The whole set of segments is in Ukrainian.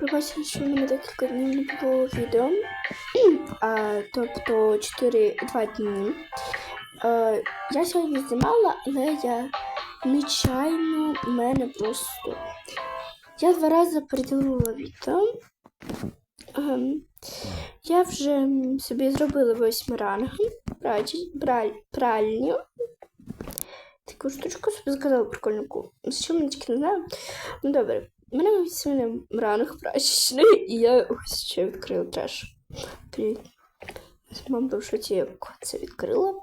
Пробачте, що в мене декілька днів не було відео. А, тобто 4-2 дні. А, я сьогодні знімала, але я нечайно в мене просто. Я два рази переділила відео. Я вже собі зробила восьми ранг. Прач- Пральню. Таку штучку собі сказала прикольну. З чим я тільки не знаю. Ну добре. Мене восьми ранг прачечний, і я ось ще відкрила треш. Привіт. Мама в шоці, як це відкрила.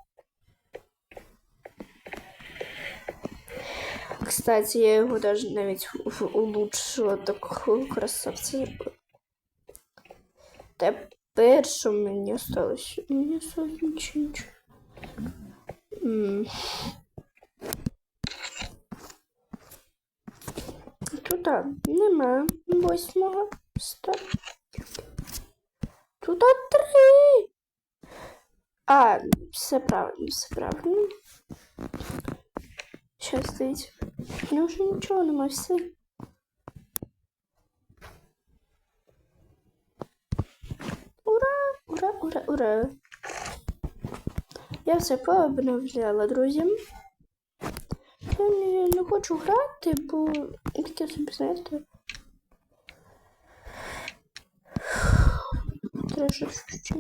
Кстати, я його даже навіть улучшила такого красавця. Тепер що мені осталось? Мені осталось нічого. нічого. Тут нема восьмого. Стоп. Тут три. А, все правильно, все правильно. Щас стоїть. Ну вже нічого нема, все. Ура, ура, ура, ура. Я все пообновляла, друзі. Я не, не хочу грати, бо таке собі, знаєте. Трошечки.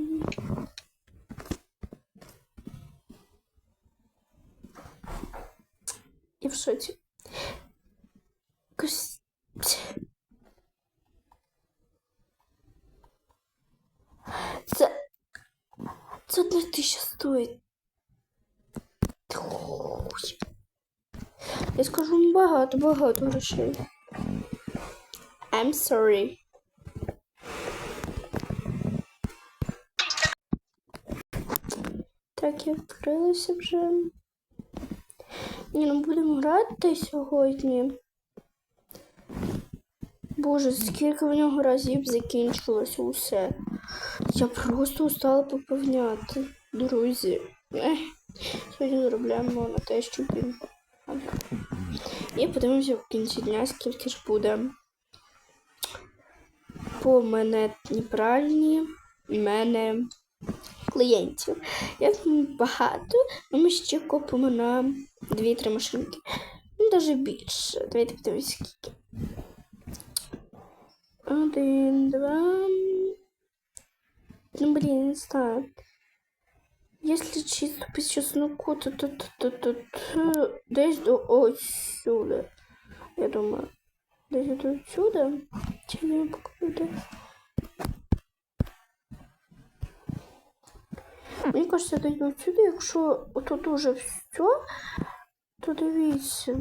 І в шоці. Якось... Це... Це одна тисяча стоїть. Ой. Я скажу багато, багато грошей. I'm sorry. Так, я вкрилася вже. Ні, ну будемо грати сьогодні. Боже, скільки в нього разів закінчилося усе. Я просто устала поповняти, друзі. Сьогодні заробляємо на те, щоб він. І подивимося в кінці дня, скільки ж буде по монетній пральні мене клієнтів. Як багато, але ми ще купимо на 2-3 машинки. Ну, навіть більше. Давайте подивимося, скільки. Один, два. Ну, блин, не. Если чисто по чесноку, то тут то, то, десь до отсюда. Я думаю. Десь до отсюда. Чи покажу де? Мені кажется, десь до отсюда, якщо тут уже все, то дивіться.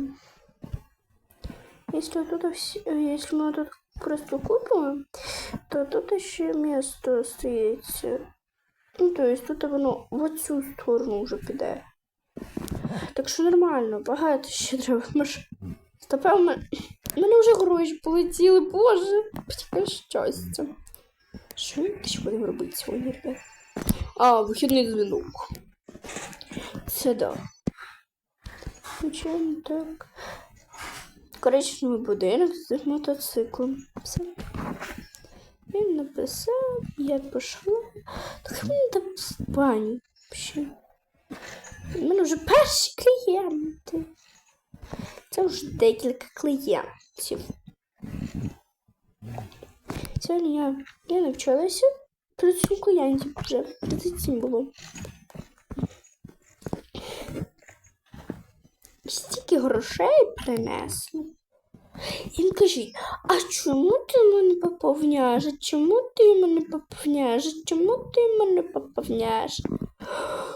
Если тут все, если мы тут просто купимо, то тут ще місто остається. Ну, то есть тут воно в цю сторону вже піде. Так що нормально, багато ще треба. Тепер в мене, в мене вже гроші полетіли, боже, яке щастя. Що ми ще будемо робити сьогодні, ребят? А, вихідний дзвінок. Це да. Звичайно, так. Коричневий будинок з мотоциклом. Все. Він написав, я пішла. Так мені там в баню. У мене вже перші клієнти. Це вже декілька клієнтів. Сьогодні я, я навчилася 37 клієнтів вже. 37 було. Стільки грошей принесли. І він а чому ти мене поповняєш? Чому ти мене поповняєш? Чому ти мене поповняєш?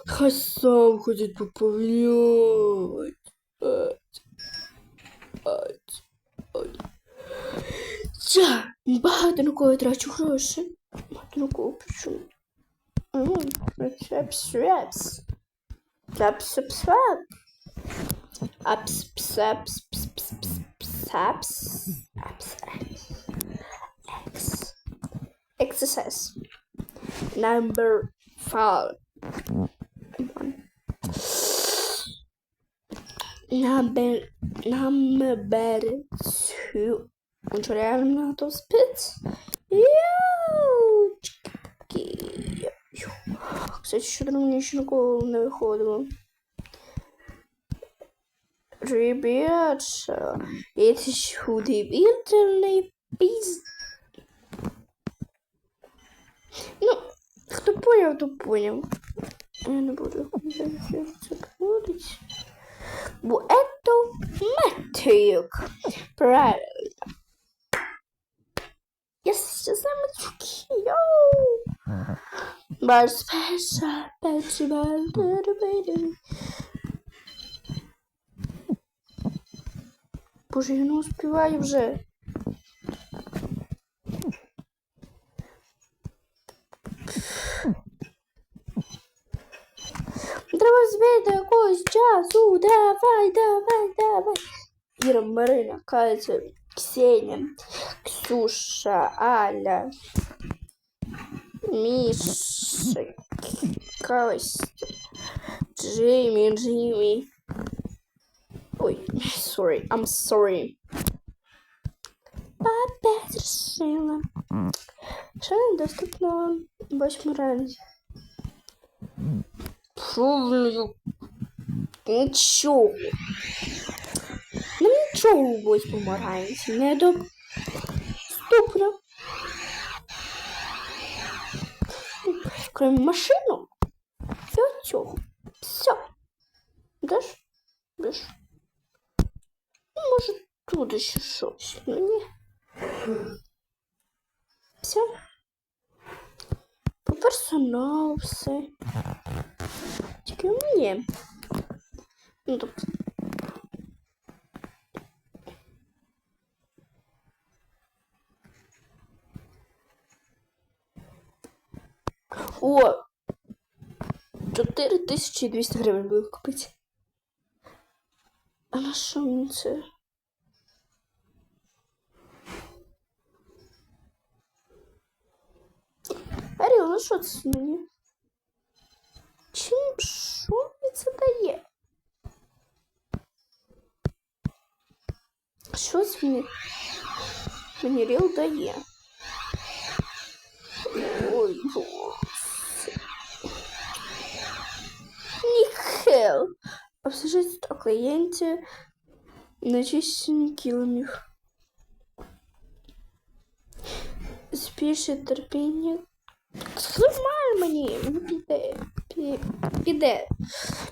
Хай сам ать, ать. Я багато на кого трачу гроші. Багато на кого причому. Ну, Пепс, пепс. пс, апс, апс, апс. X. Exercise. Number five. One. Number number two. Он что, реально меня готов спец? Йоу! Чики-пики. Йоу. Кстати, что-то мне еще на голову не выходило. Tribute. Jetzt tut im Internet пиз. Ну, кто понял, то понял. Я не буду це проводить. Бо это Мэтик. Правильно. Я сейчас сам цукию. Бар спеша, печи, бар, бар, Боже, я не успіваю вже. Треба збити якогось часу. Давай, давай, давай. Іра, Марина, Катя, Ксения, Ксюша, Аля, Миша, Костя, Джимми, Джимми. Ой, sorry, I'm sorry. Опять решила. Що недоступно восьму ранці. Правильно. Нічого. Ну нічого у восьмому ранці. Недоступно. Крім машину. І цього. Все. Даш? Даш? Може, тут ще щось. Ну ні. Все. По персоналу все. Тільки мені. Ну, тобто. О! 4200 гривень буду купити. А на що мені це? що це мені? Чим що мені це дає? Щось мені, мені Ріл дає. Ой, боже. Ніхел. Обсуждать о клієнті на чищенні килимів. Збільшить терпіння. Нормально мені. Піде. Піде.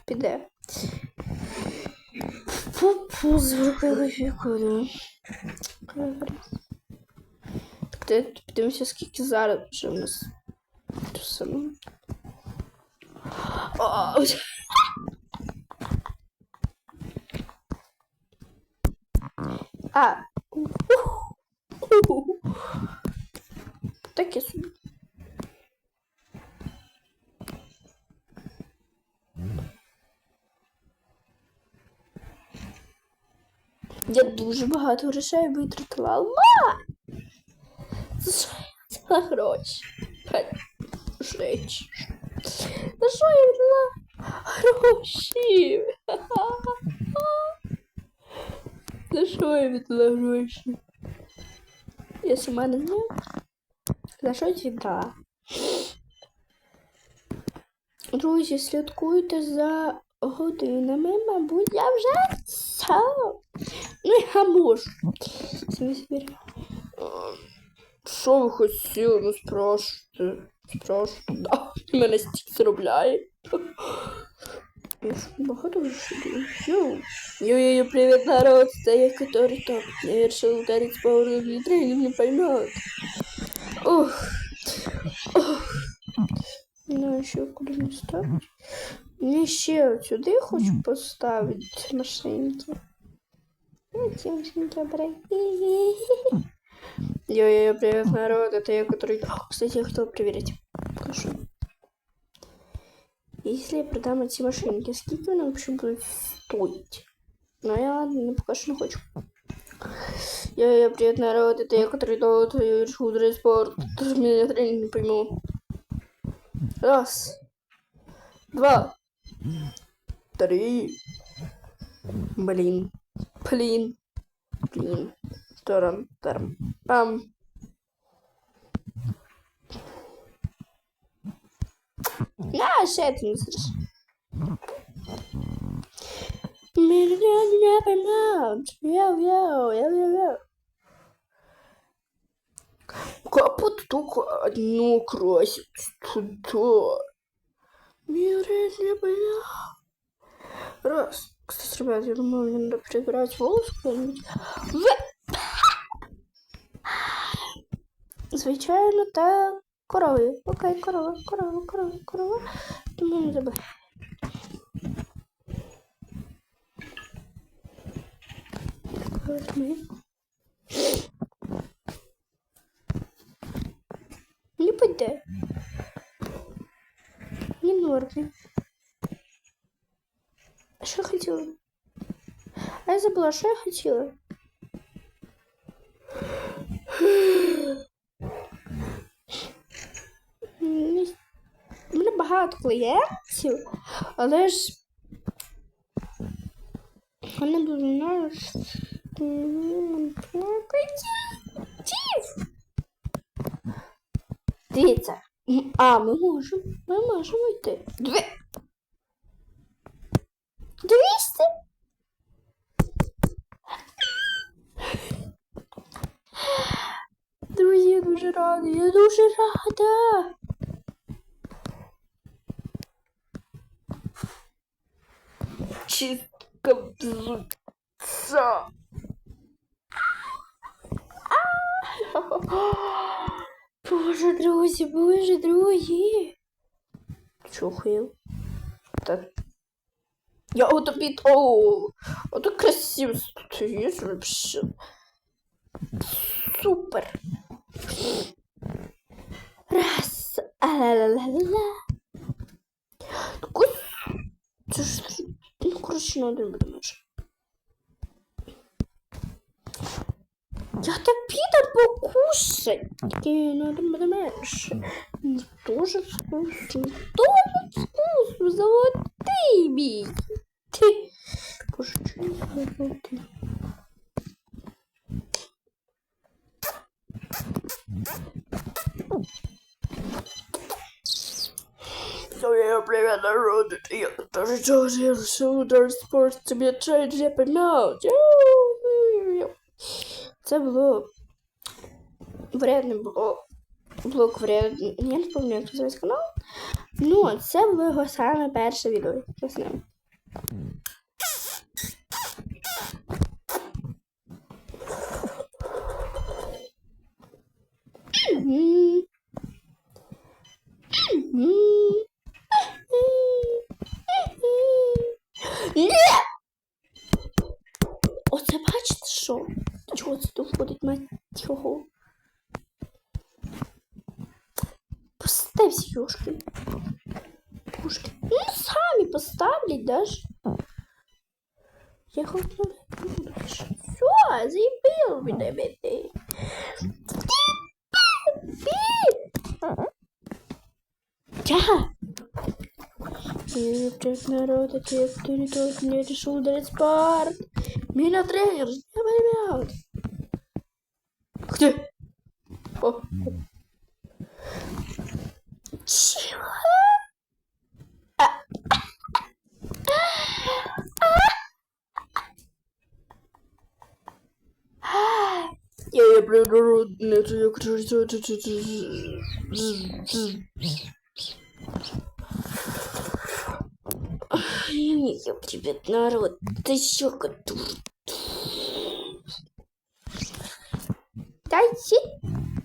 Піде. Фу, зробили фікуру. Так, подивимося, скільки зараз вже у нас. А. А. Таке собі. Я дуже багато грошей витратила. Ла! За що я взяла гроші? Гроші. За що я взяла гроші? За що я віддала гроші? Я сама не знаю. За щось віддала. Друзі, слідкуйте за годинами, мабуть, я вже все. Ну, я можу. Що ви хотіли, ну спрашивайте. Спрашивайте, да. Мене стільки заробляє. Я ж багато грошей даю. Йоу. Йо-йо-йо, привет, народ. Это я, который топ. Я решил ударить с пауэром в литре, и не поймет. Ох. Ох. Ну, еще куда не ставить. Мне ще сюди хочу поставити машинки. Ну, машинки брать. Йо-йо, привет, народ. Это я, который... Кстати, я хотел проверить. Покажу. Если я продам эти машинки, сколько они вообще будут стоить? Ну, я ладно, не пока что не хочу. Я, привет, народ, это я, который тот шудер спорт. Даже меня тренинг не пойму. Раз. Два. Три. Блин. Блин. Блин. тарам, тарам, пам. На, ще ти не зриш. Мільйон не поймають. Йоу, йоу, йоу, йоу, йоу. Капут только одну красит туда. Не понял. Раз. Кстати, ребят, я думаю, мне надо прибирать волосы куда-нибудь. Звичайно, та корови. Окей, корова, корова, корова, корова. Думаю, не забудь. Возьми. Не А що я хотіла? А я забула, що я хотіла. М, У багато клієнтів, але ж вони дуже м, Дивіться. А, ми можемо. Ми можемо йти. Дві. Двісті. Друзі, я дуже рада. Я дуже рада. Чистка взуться. Боже, друзі, боже, друзі. Чухаю. Так. Я ото під... О, ото красиво стоїш вообще. Супер. Раз. А-ла-ла-ла-ла. Такой... Ну, коротше, не один буде менше. Я так піду покушать. Тільки на один буде менше. Дуже вкусно. Дуже вкусно. Золотий мій. Ти. Боже, я золотий? Привет, народ. Я тоже тоже решил удар спорт. Тебе чай для помял. Це було вредне блок, Блок вредний. Я не пам'ятаю, як називається канал. Ну, це було його саме перше відео. З ним. Самі поставлять даже. Я не Все, заебил меня. Да. Привет, народ, это я, кто не тот, мне решил ударить спарт. Меня тренер, не поймет. Где? О. Чего? Ёб привет, народ, ты чё, дур? Дайте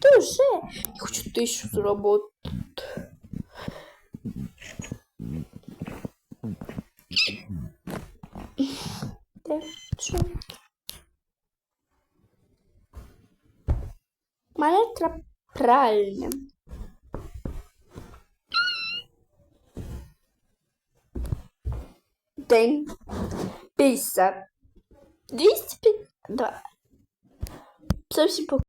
тоже. Я хочу тысячу заработать. Да, что? Мене треба правильно. День. Пятьдесят. Двести пятьдесят. Да. Совсем по